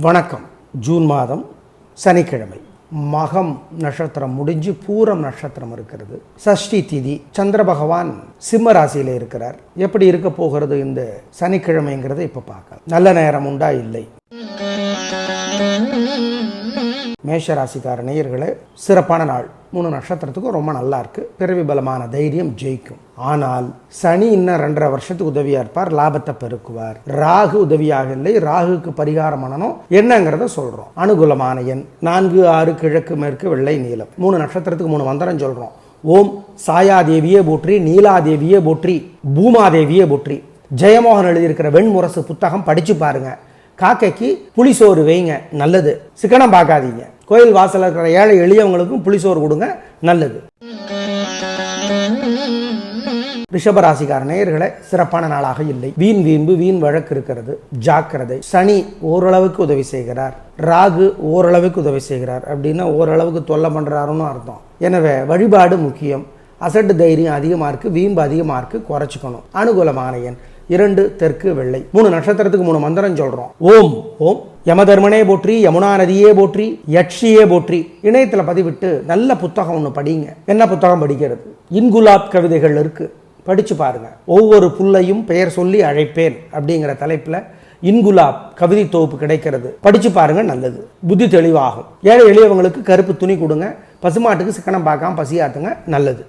வணக்கம். ஜூன் மாதம் சனிக்கிழமை. மகம் நட்சத்திரம் முடிஞ்சு பூரம் நட்சத்திரம் இருக்கிறது. சஷ்டி திதி சந்திர பகவான் சிம்ம ராசியில இருக்கிறார். எப்படி இருக்க போகிறது இந்த சனிக்கிழமைங்கிறதை இப்போ பார்க்கலாம். நல்ல நேரம் உண்டா? இல்லை. மேஷராசிக்கார நேயர்களே சிறப்பான நாள். மூணு நட்சத்திரத்துக்கும் ரொம்ப நல்லா இருக்கு. பிறவி பலமான தைரியம் ஜெயிக்கும். ஆனால் சனி இன்னும் ரெண்டரை வருஷத்துக்கு உதவியா இருப்பார் லாபத்தை பெருக்குவார். ராகு உதவியாக இல்லை ராகுக்கு பரிகாரம் பண்ணணும். என்னங்கிறத சொல்றோம். அனுகூலமான எண் நான்கு ஆறு கிழக்கு மேற்கு வெள்ளை நீளம் மூணு நட்சத்திரத்துக்கு மூணு மந்திரம் சொல்றோம். ஓம் சாயாதேவியே போற்றி நீலாதேவியே போற்றி பூமாதேவியே போற்றி. ஜெயமோகன் எழுதியிருக்கிற வெண்முரசு புத்தகம் படிச்சு பாருங்கள் காக்கைக்கு புளிசோறு வைங்க நல்லது. சிக்கனம் பார்க்காதீங்க. கோயில் வாசல்ல இருக்கிற ஏழை எளியவங்களுக்கும் புளிசோறு கொடுங்க நல்லது. ரிஷபராசிக்கார நேயர்களை சிறப்பான நாளாக இல்லை. வீண் வீம்பு வீண் வழக்கு இருக்கிறது. ஜாக்கிரதை. சனி ஓரளவுக்கு உதவி செய்கிறார். ராகு ஓரளவுக்கு உதவி செய்கிறார். அப்படின்னா ஓரளவுக்கு தொல்லை பண்ணுறாருன்னு அர்த்தம். எனவே வழிபாடு முக்கியம். அசட்டு தைரியம் அதிகமாக இருக்கு வீம்பு அதிகமாக இருக்கு குறைச்சிக்கணும். அனுகூலமான எண். இரண்டு தெற்கு வெள்ளை. மூணு நட்சத்திரத்துக்கு மூணு மந்திரம் சொல்றோம். ஓம். ஓம். யமதர்மனே போற்றி யமுனா நதியே போற்றி யட்சியே போற்றி. இணையத்துல பதிவிட்டு நல்ல புத்தகம் ஒன்று படிங்க. என்ன புத்தகம் படிக்கிறது? இன்குலாப் கவிதைகள் இருக்கு. படிச்சு பாருங்க. ஒவ்வொரு புல்லையும் பெயர் சொல்லி அழைப்பேன் அப்படிங்கிற தலைப்புல இன்குலாப் கவிதை தொகுப்பு கிடைக்கிறது. படிச்சு பாருங்க நல்லது. புத்தி தெளிவாகும். ஏழை எளியவங்களுக்கு கருப்பு துணி கொடுங்க. பசுமாட்டுக்கு சிக்கனம் பார்க்காம பசியாத்துங்க. நல்லது.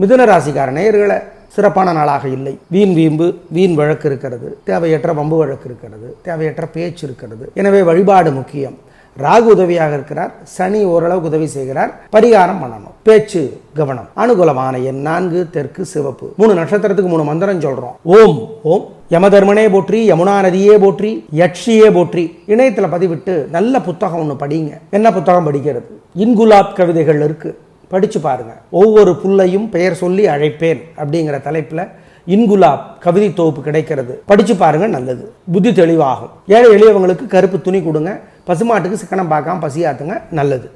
மிதுன ராசிக்கார நேயர்களை சிறப்பான நாளாக இல்லை. வீண் வீம்பு வீண் வழக்கு இருக்கிறது. தேவையற்ற வம்பு வழக்கு இருக்கிறது. தேவையற்ற பேச்சு இருக்கிறது. எனவே வழிபாடு முக்கியம். ராகு உதவியாக இருக்கிறார். சனி ஓரளவுக்கு உதவி செய்கிறார். பரிகாரம் பண்ணணும். பேச்சு கவனம். அனுகூலமான எண் நான்கு தெற்கு சிவப்பு. மூணு நட்சத்திரத்துக்கு மூணு மந்திரம் சொல்றோம். ஓம் ஓம். யமதர்மனே போற்றி யமுனா நதியே போற்றி யட்சியே போற்றி. இணையத்தில் பதிவிட்டு நல்ல புத்தகம் ஒன்று படிங்க. என்ன புத்தகம் படிக்கிறது? இன்குலாப் கவிதைகள் இருக்குது படிச்சு பாருங்க. ஒவ்வொரு புல்லையும் பெயர் சொல்லி அழைப்பேன் அப்படிங்கிற தலைப்புல இன்குலாப் கவிதை தொகுப்பு கிடைக்கிறது. படிச்சு பாருங்க நல்லது. புத்தி தெளிவாகும். ஏழை எளியவங்களுக்கு கருப்பு துணி கொடுங்க. பசுமாட்டுக்கு சிக்கனம் பார்க்காம பசியாத்துங்க நல்லது.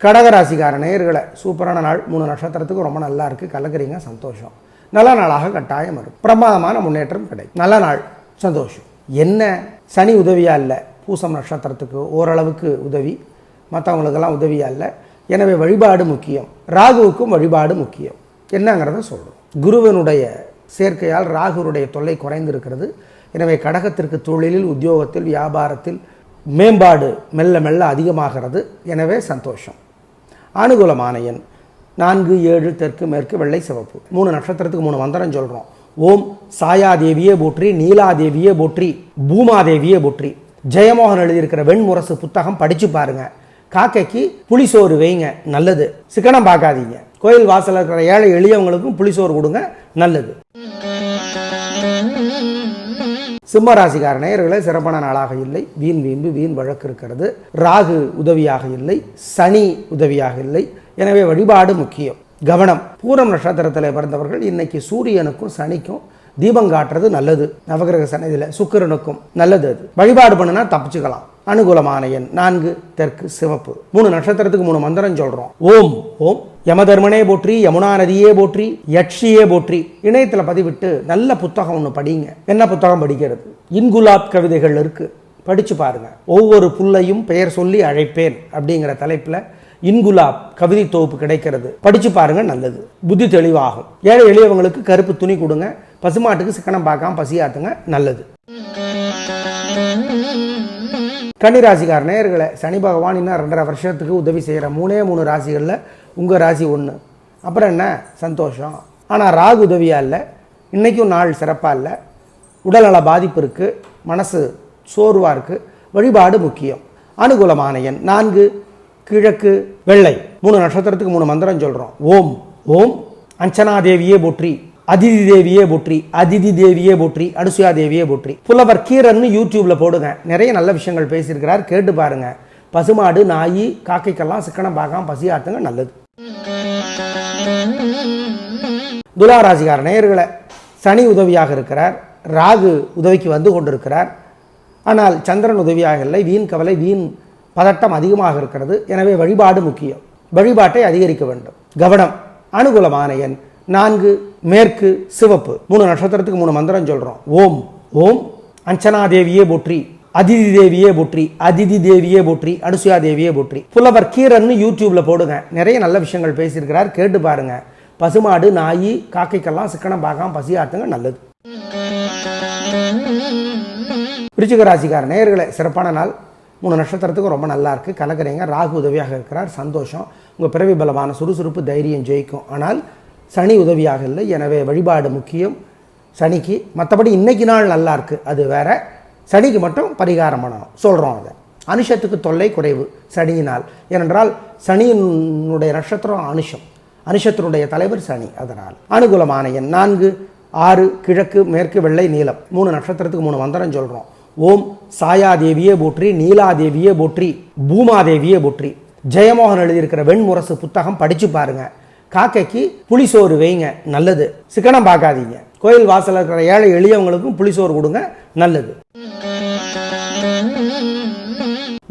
கடகராசிக்கார நேயர்களை சூப்பரான நாள். மூணு நட்சத்திரத்துக்கு ரொம்ப நல்லா இருக்கு. கலக்குறீங்க சந்தோஷம். நல்ல நாளாக கட்டாயம் இருக்கும் பிரமாதமான முன்னேற்றம் கிடைக்கும். நல்ல நாள் சந்தோஷம். என்ன? சனி உதவியா இல்லை? பூசம் நட்சத்திரத்துக்கு ஓரளவுக்கு உதவி. மற்றவங்களுக்கெல்லாம் உதவியா இல்லை. எனவே வழிபாடு முக்கியம். ராகுவுக்கும் வழிபாடு முக்கியம். என்னங்கிறத சொல்கிறோம் குருவனுடைய சேர்க்கையால் ராகுனுடைய தொல்லை குறைந்திருக்கிறது. எனவே கடகத்திற்கு தொழிலில் உத்தியோகத்தில் வியாபாரத்தில் மேம்பாடு மெல்ல மெல்ல அதிகமாகிறது. எனவே சந்தோஷம். அனுகூலமான எண் நான்கு ஏழு தெற்கு மேற்கு வெள்ளை சிவப்பு. மூணு நட்சத்திரத்துக்கு மூணு மந்திரம் சொல்கிறோம் ஓம் சாயாதேவியே போற்றி நீலாதேவியே போற்றி பூமாதேவியே போற்றி. ஜெயமோகன் எழுதியிருக்கிற வெண்முரசு புத்தகம் படித்து பாருங்கள் காக்கைக்கு புளிசோறு வைங்க நல்லது. சிக்கனம் பார்க்காதீங்க. கோயில் வாசல்ல இருக்கிற ஏழை எளியவங்களுக்கும் புளிசோறு கொடுங்க நல்லது. சிம்ம ராசிக்கார நேயர்களே சிறப்பான நாளாக இல்லை. வீண் வீம்பு வீண் வழக்கு இருக்கிறது. ராகு உதவியாக இல்லை. சனி உதவியாக இல்லை. எனவே வழிபாடு முக்கியம். கவனம். பூரம் நட்சத்திரத்தில் பிறந்தவர்கள் இன்னைக்கு சூரியனுக்கும் சனிக்கும் தீபம் காட்டுறது நல்லது. நவகிரக சன்னதியில் சுக்கிரனுக்கும் நல்லது அது. வழிபாடு பண்ணுனா தப்பிச்சுக்கலாம். அனுகூலமான எண். நான்கு தெற்கு சிவப்பு. மூணு நட்சத்திரத்துக்கு மூணு மந்திரம் சொல்றோம். ஓம். ஓம். யமதர்மனே போற்றி யமுனா நதியே போற்றி யட்சியே போற்றி. இணையத்துல பதிவிட்டு நல்ல புத்தகம் ஒன்று படிங்க. என்ன புத்தகம் படிக்கிறது? இன்குலாப் கவிதைகள் இருக்கு. படிச்சு பாருங்க. ஒவ்வொரு புல்லையும் பெயர் சொல்லி அழைப்பேன் அப்படிங்கிற தலைப்புல இன்குலாப் கவிதை தொகுப்பு கிடைக்கிறது. படிச்சு பாருங்க நல்லது. புத்தி தெளிவாகும். ஏழை எளியவங்களுக்கு கருப்பு துணி கொடுங்க. பசுமாட்டுக்கு சிக்கனம் பார்க்காம பசியாத்துங்க நல்லது. கன்னிராசிக்கார நேயர்களை சனி பகவான் இன்னும் ரெண்டரை வருஷத்துக்கு உதவி செய்கிற மூணே மூணு ராசிகளில் உங்கள் ராசி ஒன்று அப்புறம் என்ன? சந்தோஷம். ஆனால் ராகு உதவியாக இல்லை. இன்றைக்கும் நாள் சிறப்பாக இல்லை. உடல்நல பாதிப்பு இருக்குது மனசு சோர்வாக இருக்குது வழிபாடு முக்கியம். அனுகூலமான எண் நான்கு கிழக்கு வெள்ளை. மூணு நட்சத்திரத்துக்கு மூணு மந்திரம் சொல்கிறோம் ஓம் ஓம் அஞ்சனா தேவியே போற்றி. அதிதி தேவியே போற்றி அதிதி தேவியே போற்றி அனுசுயா தேவியே போற்றி. புலவர் கீரன்னு யூடியூப்ல போடுங்க. நிறைய நல்ல விஷயங்கள் பேசியிருக்கிறார். கேட்டு பாருங்க. பசுமாடு நாய் காக்கைக்கெல்லாம் சிக்கனம் பார்க்காம பசியாத்துங்க நல்லது. துலாராசிகார நேயர்களை சனி உதவியாக இருக்கிறார். ராகு உதவிக்கு வந்து கொண்டிருக்கிறார். ஆனால் சந்திரன் உதவியாக இல்லை. வீண் கவலை வீண் பதட்டம் அதிகமாக இருக்கிறது. எனவே வழிபாடு முக்கியம். வழிபாட்டை அதிகரிக்க வேண்டும். கவனம் அனுகூலமான எண். நான்கு மேற்கு சிவப்பு. மூணு நட்சத்திரத்துக்கு மூணு மந்திரம் சொல்றோம். ஓம் ஓம் அஞ்சனா தேவியே போற்றி அதிதி தேவியே போற்றி அதிதி தேவியே போற்றி அனுசுயா தேவியே போற்றி. புலவர் கீரன்னு யூடியூப்ல போடுங்க. நிறைய நல்ல விஷயங்கள் பேசியிருக்கிறார். கேட்டு பாருங்க. பசுமாடு நாய் காக்கைக்கெல்லாம் சிக்கனம் பார்க்காம பசியாத்துங்க நல்லது. விருச்சிக ராசிக்கார நேயர்களை சிறப்பான நாள். மூணு நட்சத்திரத்துக்கும் ரொம்ப நல்லா இருக்கு. கலக்கிறீங்க ராகு உதவியாக இருக்கிறார். சந்தோஷம். உங்கள் பிறவி பலமான சுறுசுறுப்பு தைரியம் ஜெயிக்கும். ஆனால் சனி உதவியாக இல்லை. எனவே வழிபாடு முக்கியம். சனிக்கு மற்றபடி இன்றைக்கி நாள் நல்லா இருக்குது அது வேற. சனிக்கு மட்டும் பரிகாரம் பண்ணணும். சொல்கிறோம் அதை. அனுஷத்துக்கு தொல்லை குறைவு சனியினால். ஏனென்றால் சனியினுடைய நட்சத்திரம் அனுஷம். அனுஷத்தினுடைய தலைவர் சனி. அதனால் அனுகூலமான எண் நான்கு ஆறு கிழக்கு மேற்கு வெள்ளை நீலம். மூணு நட்சத்திரத்துக்கு மூணு மந்திரம் சொல்கிறோம் ஓம் சாயாதேவியே போற்றி நீலாதேவியே போற்றி பூமாதேவியே போற்றி. ஜெயமோகன் எழுதியிருக்கிற வெண்முரசு புத்தகம் படித்து பாருங்கள் காக்கைக்கு புளிசோறு வைங்க நல்லது. சிக்கனம் பார்க்காதீங்க. கோயில் வாசல்ல இருக்கிற ஏழை எளியவங்களுக்கும் புளிசோறு கொடுங்க நல்லது.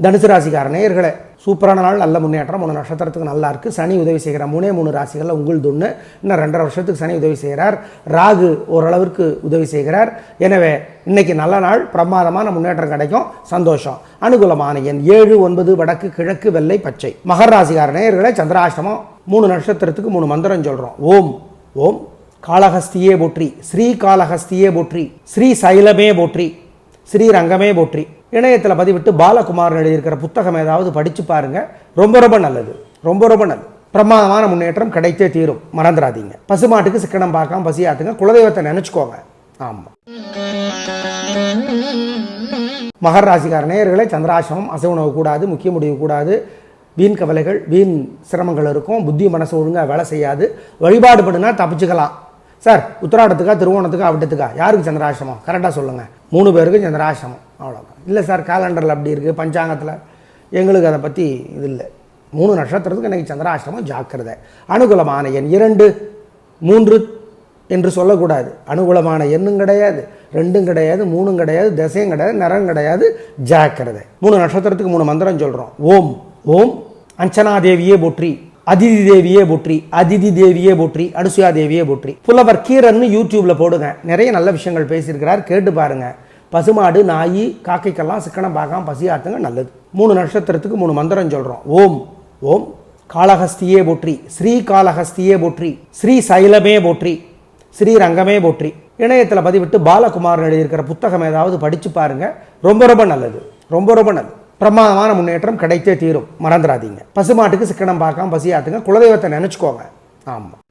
தனுசு ராசிக்கார நேயர்களே சூப்பரான நாள் நல்ல முன்னேற்றம் மூணு நட்சத்திரத்துக்கு நல்லா இருக்கு. சனி உதவி செய்கிற மூணே மூணு ராசிகளில் உங்கள் துண்ணு. இன்னும் ரெண்டரை வருஷத்துக்கு சனி உதவி செய்கிறார். ராகு ஓரளவிற்கு உதவி செய்கிறார். எனவே இன்னைக்கு நல்ல நாள் பிரமாதமான முன்னேற்றம் கிடைக்கும் சந்தோஷம். அனுகூலமான எண் ஏழு ஒன்பது வடக்கு கிழக்கு வெள்ளை பச்சை. மகர் ராசிக்கார நேயர்களே சந்திராஷ்டமம். மூணு நட்சத்திரத்துக்கு மூணு மந்திரம் சொல்றோம். ஓம் ஓம் காலஹஸ்தியே போற்றி ஸ்ரீ காலஹஸ்தியே போற்றி ஸ்ரீ சைலமே போற்றி ஸ்ரீரங்கமே போற்றி. இணையத்தில் பதிவிட்டு பாலகுமாரன் எழுதியிருக்கிற புத்தகம் ஏதாவது படிச்சு பாருங்க. ரொம்ப ரொம்ப நல்லது. ரொம்ப ரொம்ப நல்லது. பிரமாதமான முன்னேற்றம் கிடைத்தே தீரும். மறந்துடாதீங்க. பசுமாட்டுக்கு சிக்கனம் பார்க்காம பசியாத்துங்க குலதெய்வத்தை நினச்சிக்கோங்க. ஆமாம் மகர ராசிக்கார நேயர்களை சந்திராசிரமம் அசைவ உணவு கூடாது முக்கிய முடிவு கூடாது. வீண் கவலைகள் வீண் சிரமங்கள் இருக்கும். புத்தி மனசு ஒழுங்காக வேலை செய்யாது. வழிபாடு பண்ணினா தப்பிச்சுக்கலாம். சார் உத்தராடத்துக்கா திருவோணத்துக்கா அவிட்டத்துக்கா? யாருக்கு சந்திராசிரமம்? கரெக்டாக சொல்லுங்கள் மூணு பேருக்கு சந்திராசிரமம். அவ்வளோதான் இல்லை சார் காலண்டரில் அப்படி இருக்குது பஞ்சாங்கத்தில். எங்களுக்கு அதை பற்றி இது இல்லை. மூணு நட்சத்திரத்துக்கு இன்றைக்கி சந்திராசிரமம் ஜாக்கிரதை. அனுகூலமான எண் இரண்டு மூன்று என்று சொல்லக்கூடாது. அனுகூலமான எண்ணும் கிடையாது ரெண்டும் கிடையாது மூணும் கிடையாது திசையும் கிடையாது நிறம் கிடையாது. ஜாக்கிரதை. மூணு நட்சத்திரத்துக்கு மூணு மந்திரம் சொல்கிறோம் ஓம். ஓம் அஞ்சனா தேவியே போற்றி அதிதி தேவியே போற்றி அதிதி தேவியே போற்றி அனுசுயா தேவியே போற்றி. புலவர் கீரன்னு யூடியூப்ல போடுங்க. நிறைய நல்ல விஷயங்கள் பேசியிருக்கிறார். கேட்டு பாருங்க. பசுமாடு நாய் காக்கைக்கெல்லாம் சிக்கனம் பார்க்காம பசியாத்துங்க நல்லது. மூணு நட்சத்திரத்துக்கு மூணு மந்திரம் சொல்றோம். ஓம் ஓம். காளஹஸ்தியே போற்றி ஸ்ரீ காளஹஸ்தியே போற்றி ஸ்ரீ சைலமே போற்றி ஸ்ரீரங்கமே போற்றி. இணையத்தில் பதிவிட்டு பாலகுமார் எழுதியிருக்கிற புத்தகம் ஏதாவது படித்து பாருங்க. ரொம்ப ரொம்ப நல்லது. ரொம்ப ரொம்ப நல்லது. பிரமாதமான முன்னேற்றம் கிடைத்தே தீரும். மறந்துடாதீங்க. பசுமாட்டுக்கு சிக்கனம் பார்க்காம பசியாத்துங்க குலதெய்வத்தை நினைச்சுக்கோங்க. ஆமாம்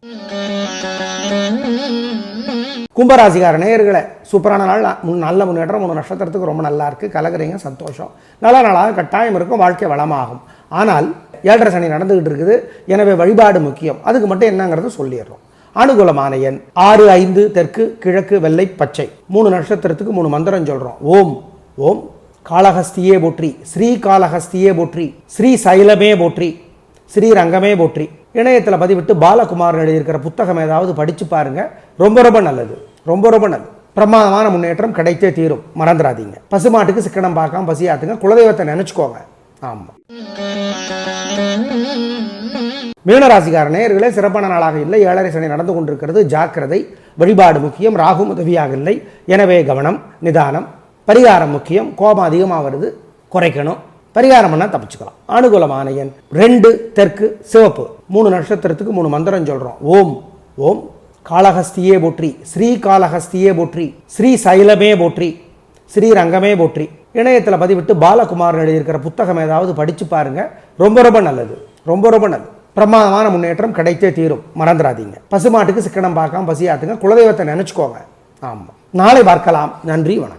கும்பராசிகார நேயர்களை சூப்பரான நாள். முன் நல்ல முன்னேற்றம் மூணு நட்சத்திரத்துக்கு ரொம்ப நல்லா இருக்கு. கலக்குறீங்க சந்தோஷம். நல்ல நாளாக கட்டாயம் இருக்கும். வாழ்க்கை வளமாகும். ஆனால் ஏழரை சனி நடந்துகிட்டு இருக்குது. எனவே வழிபாடு முக்கியம். அதுக்கு மட்டும் என்னங்கிறத சொல்லிடுறோம். அனுகூலமான எண் ஆறு ஐந்து தெற்கு கிழக்கு வெள்ளை பச்சை. மூணு நட்சத்திரத்துக்கு மூணு மந்திரம் சொல்கிறோம் ஓம். ஓம். காளஹஸ்தியே போற்றி ஸ்ரீ காளஹஸ்தியே போற்றி ஸ்ரீ சைலமே போற்றி ஸ்ரீரங்கமே போற்றி. இணையத்தில் பதிவிட்டு பாலகுமாரன் எழுதியிருக்கிற புத்தகம் ஏதாவது படிச்சு பாருங்க. ரொம்ப ரொம்ப நல்லது. ரொம்ப ரொம்ப நல்லது. பிரமாதமான முன்னேற்றம் கிடைத்தே தீரும். மறந்துடாதீங்க. பசுமாட்டுக்கு சிக்கனம் பார்க்காம பசியாத்துங்க. குலதெய்வத்தை நினைச்சுக்கோங்க. ஆமாம் மீனராசிக்கார நேயர்களே சிறப்பான நாளாக இல்லை. ஏழரை சனி நடந்து கொண்டிருக்கிறது. ஜாக்கிரதை வழிபாடு முக்கியம். ராகு உதவியாக இல்லை. எனவே கவனம் நிதானம் பரிகாரம் முக்கியம் கோபம் அதிகமாக வருது குறைக்கணும். பரிகாரம் பண்ணால் தப்பிச்சுக்கலாம். அனுகூலமான எண் ரெண்டு தெற்கு சிவப்பு. மூணு நட்சத்திரத்துக்கு மூணு மந்திரம் சொல்கிறோம் ஓம் ஓம். காளஹஸ்தியே போற்றி ஸ்ரீ காளஹஸ்தியே போற்றி ஸ்ரீ சைலமே போற்றி ஸ்ரீரங்கமே போற்றி. இணையத்தில் பதிவிட்டு பாலகுமாரன் எழுதியிருக்கிற புத்தகம் ஏதாவது படித்து பாருங்கள் ரொம்ப ரொம்ப நல்லது. ரொம்ப ரொம்ப நல்லது. பிரமாதமான முன்னேற்றம் கிடைத்தே தீரும். மறந்துடாதீங்க. பசுமாட்டுக்கு சிக்கனம் பார்க்காம பசியாத்துங்க குலதெய்வத்தை நினச்சிக்கோங்க. ஆமாம் நாளை பார்க்கலாம். நன்றி வணக்கம்.